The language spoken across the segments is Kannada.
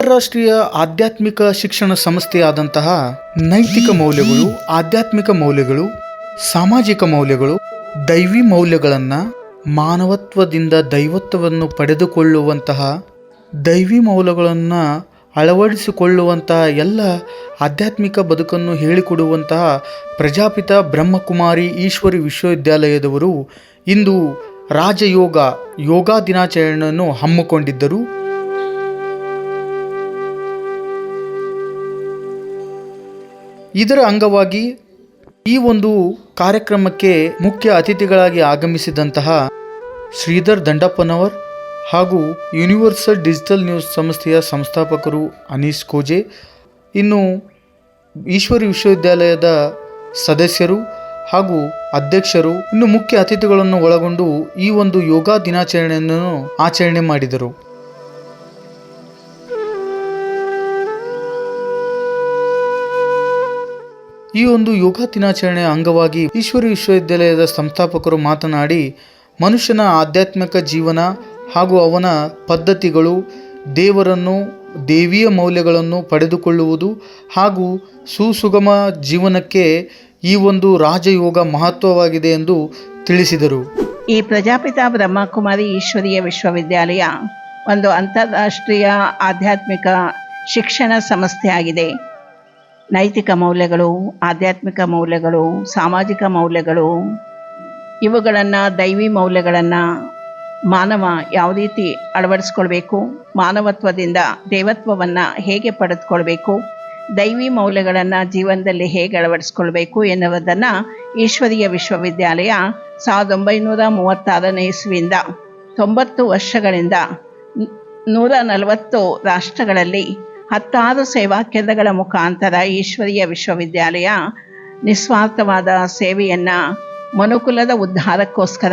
ಅಂತಾರಾಷ್ಟ್ರೀಯ ಆಧ್ಯಾತ್ಮಿಕ ಶಿಕ್ಷಣ ಸಂಸ್ಥೆಯಾದಂತಹ ನೈತಿಕ ಮೌಲ್ಯಗಳು, ಆಧ್ಯಾತ್ಮಿಕ ಮೌಲ್ಯಗಳು, ಸಾಮಾಜಿಕ ಮೌಲ್ಯಗಳು, ದೈವಿ ಮೌಲ್ಯಗಳನ್ನು ಮಾನವತ್ವದಿಂದ ದೈವತ್ವವನ್ನು ಪಡೆದುಕೊಳ್ಳುವಂತಹ, ದೈವಿ ಮೌಲ್ಯಗಳನ್ನು ಅಳವಡಿಸಿಕೊಳ್ಳುವಂತಹ ಎಲ್ಲ ಆಧ್ಯಾತ್ಮಿಕ ಬದುಕನ್ನು ಹೇಳಿಕೊಡುವಂತಹ ಪ್ರಜಾಪಿತ ಬ್ರಹ್ಮಕುಮಾರಿ ಈಶ್ವರಿ ವಿಶ್ವವಿದ್ಯಾಲಯದವರು ಇಂದು ರಾಜಯೋಗ ಯೋಗ ದಿನಾಚರಣೆಯನ್ನು ಹಮ್ಮಿಕೊಂಡಿದ್ದರು. ಇದರ ಅಂಗವಾಗಿ ಈ ಒಂದು ಕಾರ್ಯಕ್ರಮಕ್ಕೆ ಮುಖ್ಯ ಅತಿಥಿಗಳಾಗಿ ಆಗಮಿಸಿದಂತಹ ಶ್ರೀಧರ್ ದಂಡಪ್ಪನವರ್ ಹಾಗೂ ಯೂನಿವರ್ಸಲ್ ಡಿಜಿಟಲ್ ನ್ಯೂಸ್ ಸಂಸ್ಥೆಯ ಸಂಸ್ಥಾಪಕರು ಅನೀಸ್ ಕೋಜೆ, ಇನ್ನು ಈಶ್ವರಿ ವಿಶ್ವವಿದ್ಯಾಲಯದ ಸದಸ್ಯರು ಹಾಗೂ ಅಧ್ಯಕ್ಷರು, ಇನ್ನು ಮುಖ್ಯ ಅತಿಥಿಗಳನ್ನು ಒಳಗೊಂಡು ಈ ಒಂದು ಯೋಗ ದಿನಾಚರಣೆಯನ್ನು ಆಚರಣೆ ಮಾಡಿದರು. ಈ ಒಂದು ಯೋಗ ದಿನಾಚರಣೆಯ ಅಂಗವಾಗಿ ಈಶ್ವರಿ ವಿಶ್ವವಿದ್ಯಾಲಯದ ಸಂಸ್ಥಾಪಕರು ಮಾತನಾಡಿ, ಮನುಷ್ಯನ ಆಧ್ಯಾತ್ಮಿಕ ಜೀವನ ಹಾಗೂ ಅವನ ಪದ್ಧತಿಗಳು, ದೇವರನ್ನು, ದೇವಿಯ ಮೌಲ್ಯಗಳನ್ನು ಪಡೆದುಕೊಳ್ಳುವುದು ಹಾಗೂ ಸುಸುಗಮ ಜೀವನಕ್ಕೆ ಈ ಒಂದು ರಾಜಯೋಗ ಮಹತ್ವವಾಗಿದೆ ಎಂದು ತಿಳಿಸಿದರು. ಈ ಪ್ರಜಾಪಿತ ಬ್ರಹ್ಮಕುಮಾರಿ ಈಶ್ವರೀಯ ವಿಶ್ವವಿದ್ಯಾಲಯ ಒಂದು ಅಂತಾರಾಷ್ಟ್ರೀಯ ಆಧ್ಯಾತ್ಮಿಕ ಶಿಕ್ಷಣ ಸಂಸ್ಥೆಯಾಗಿದೆ. ನೈತಿಕ ಮೌಲ್ಯಗಳು, ಆಧ್ಯಾತ್ಮಿಕ ಮೌಲ್ಯಗಳು, ಸಾಮಾಜಿಕ ಮೌಲ್ಯಗಳು, ಇವುಗಳನ್ನು ದೈವಿ ಮೌಲ್ಯಗಳನ್ನು ಮಾನವ ಯಾವ ರೀತಿ ಅಳವಡಿಸ್ಕೊಳ್ಬೇಕು, ಮಾನವತ್ವದಿಂದ ದೇವತ್ವವನ್ನು ಹೇಗೆ ಪಡೆದುಕೊಳ್ಬೇಕು, ದೈವಿ ಮೌಲ್ಯಗಳನ್ನು ಜೀವನದಲ್ಲಿ ಹೇಗೆ ಅಳವಡಿಸ್ಕೊಳ್ಬೇಕು ಎನ್ನುವುದನ್ನು ಈಶ್ವರೀಯ ವಿಶ್ವವಿದ್ಯಾಲಯ ಸಾವಿರದ ಒಂಬೈನೂರ ಮೂವತ್ತಾರನೇ ಇಸ್ವಿಯಿಂದ ತೊಂಬತ್ತು ವರ್ಷಗಳಿಂದ ನೂರ ನಲವತ್ತು ರಾಷ್ಟ್ರಗಳಲ್ಲಿ ಹತ್ತಾರು ಸೇವಾ ಕೇಂದ್ರಗಳ ಮುಖಾಂತರ ಈಶ್ವರೀಯ ವಿಶ್ವವಿದ್ಯಾಲಯ ನಿಸ್ವಾರ್ಥವಾದ ಸೇವೆಯನ್ನು ಮನುಕುಲದ ಉದ್ಧಾರಕ್ಕೋಸ್ಕರ,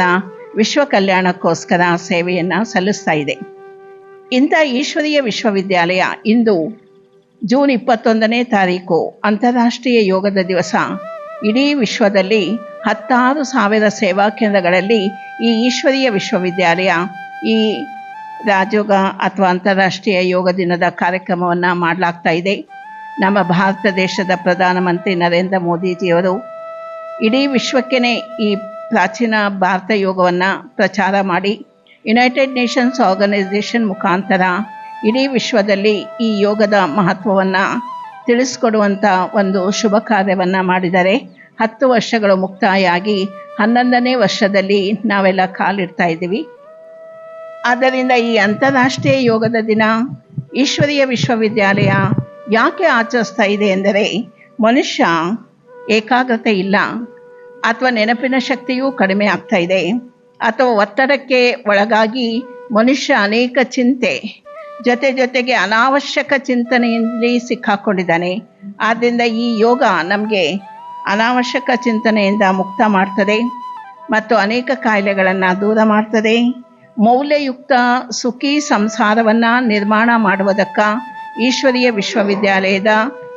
ವಿಶ್ವ ಕಲ್ಯಾಣಕ್ಕೋಸ್ಕರ ಸೇವೆಯನ್ನು ಸಲ್ಲಿಸ್ತಾ ಇದೆ. ಇಂಥ ಈಶ್ವರೀಯ ವಿಶ್ವವಿದ್ಯಾಲಯ ಇಂದು ಜೂನ್ ಇಪ್ಪತ್ತೊಂದನೇ ತಾರೀಕು ಅಂತಾರಾಷ್ಟ್ರೀಯ ಯೋಗದ ದಿವಸ. ಇಡೀ ವಿಶ್ವದಲ್ಲಿ ಹತ್ತಾರು ಸಾವಿರ ಸೇವಾ ಕೇಂದ್ರಗಳಲ್ಲಿ ಈ ಈಶ್ವರೀಯ ವಿಶ್ವವಿದ್ಯಾಲಯ ಈ ರಾಜಯೋಗ ಅಥವಾ ಅಂತಾರಾಷ್ಟ್ರೀಯ ಯೋಗ ದಿನದ ಕಾರ್ಯಕ್ರಮವನ್ನು ಮಾಡಲಾಗ್ತಾ ಇದೆ. ನಮ್ಮ ಭಾರತ ದೇಶದ ಪ್ರಧಾನಮಂತ್ರಿ ನರೇಂದ್ರ ಮೋದಿಜಿಯವರು ಇಡೀ ವಿಶ್ವಕ್ಕೇ ಈ ಪ್ರಾಚೀನ ಭಾರತ ಯೋಗವನ್ನು ಪ್ರಚಾರ ಮಾಡಿ ಯುನೈಟೆಡ್ ನೇಷನ್ಸ್ ಆರ್ಗನೈಸೇಷನ್ ಮುಖಾಂತರ ಇಡೀ ವಿಶ್ವದಲ್ಲಿ ಈ ಯೋಗದ ಮಹತ್ವವನ್ನು ತಿಳಿಸ್ಕೊಡುವಂಥ ಒಂದು ಶುಭ ಕಾರ್ಯವನ್ನು ಮಾಡಿದ್ದಾರೆ ಹತ್ತು ವರ್ಷಗಳು ಮುಕ್ತಾಯ ಆಗಿ ಹನ್ನೊಂದನೇ ವರ್ಷದಲ್ಲಿ ನಾವೆಲ್ಲ ಕಾಲಿಡ್ತಾ ಇದ್ದೀವಿ. ಆದ್ದರಿಂದ ಈ ಅಂತಾರಾಷ್ಟ್ರೀಯ ಯೋಗದ ದಿನ ಈಶ್ವರೀಯ ವಿಶ್ವವಿದ್ಯಾಲಯ ಯಾಕೆ ಆಚರಿಸ್ತಾ ಇದೆ ಎಂದರೆ ಮನುಷ್ಯ ಏಕಾಗ್ರತೆ ಇಲ್ಲ, ಅಥವಾ ನೆನಪಿನ ಶಕ್ತಿಯೂ ಕಡಿಮೆ ಆಗ್ತಾ ಇದೆ. ಅಥವಾ ಒತ್ತಡಕ್ಕೆ ಒಳಗಾಗಿ ಮನುಷ್ಯ ಅನೇಕ ಚಿಂತೆ, ಜೊತೆ ಜೊತೆಗೆ ಅನಾವಶ್ಯಕ ಚಿಂತನೆಯಲ್ಲಿ ಸಿಕ್ಕಾಕೊಂಡಿದ್ದಾನೆ. ಆದ್ದರಿಂದ ಈ ಯೋಗ ನಮಗೆ ಅನಾವಶ್ಯಕ ಚಿಂತನೆಯಿಂದ ಮುಕ್ತ ಮಾಡ್ತದೆ ಮತ್ತು ಅನೇಕ ಕಾಯಿಲೆಗಳನ್ನು ದೂರ ಮಾಡ್ತದೆ. ಮೌಲ್ಯಯುಕ್ತ ಸುಖಿ ಸಂಸಾರವನ್ನು ನಿರ್ಮಾಣ ಮಾಡುವುದಕ್ಕ ಈಶ್ವರೀಯ ವಿಶ್ವವಿದ್ಯಾಲಯದ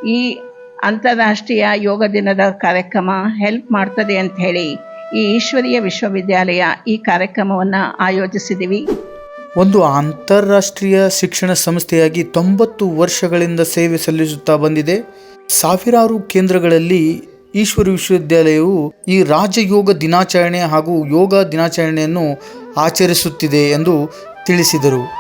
ಈ ಅಂತಾರಾಷ್ಟ್ರೀಯ ಯೋಗ ದಿನದ ಕಾರ್ಯಕ್ರಮ ಹೆಲ್ಪ್ ಮಾಡ್ತದೆ ಅಂತ ಹೇಳಿ ಈ ಈಶ್ವರೀಯ ವಿಶ್ವವಿದ್ಯಾಲಯ ಈ ಕಾರ್ಯಕ್ರಮವನ್ನು ಆಯೋಜಿಸಿದ್ದೀವಿ ಒಂದು ಅಂತಾರಾಷ್ಟ್ರೀಯ ಶಿಕ್ಷಣ ಸಂಸ್ಥೆಯಾಗಿ ತೊಂಬತ್ತು ವರ್ಷಗಳಿಂದ ಸೇವೆ ಸಲ್ಲಿಸುತ್ತಾ ಬಂದಿದೆ. ಸಾವಿರಾರು ಕೇಂದ್ರಗಳಲ್ಲಿ ಈಶ್ವರ ವಿಶ್ವವಿದ್ಯಾಲಯವು ಈ ರಾಜಯೋಗ ದಿನಾಚರಣೆ ಹಾಗೂ ಯೋಗ ದಿನಾಚರಣೆಯನ್ನು ಆಚರಿಸುತ್ತಿದೆ ಎಂದು ತಿಳಿಸಿದರು.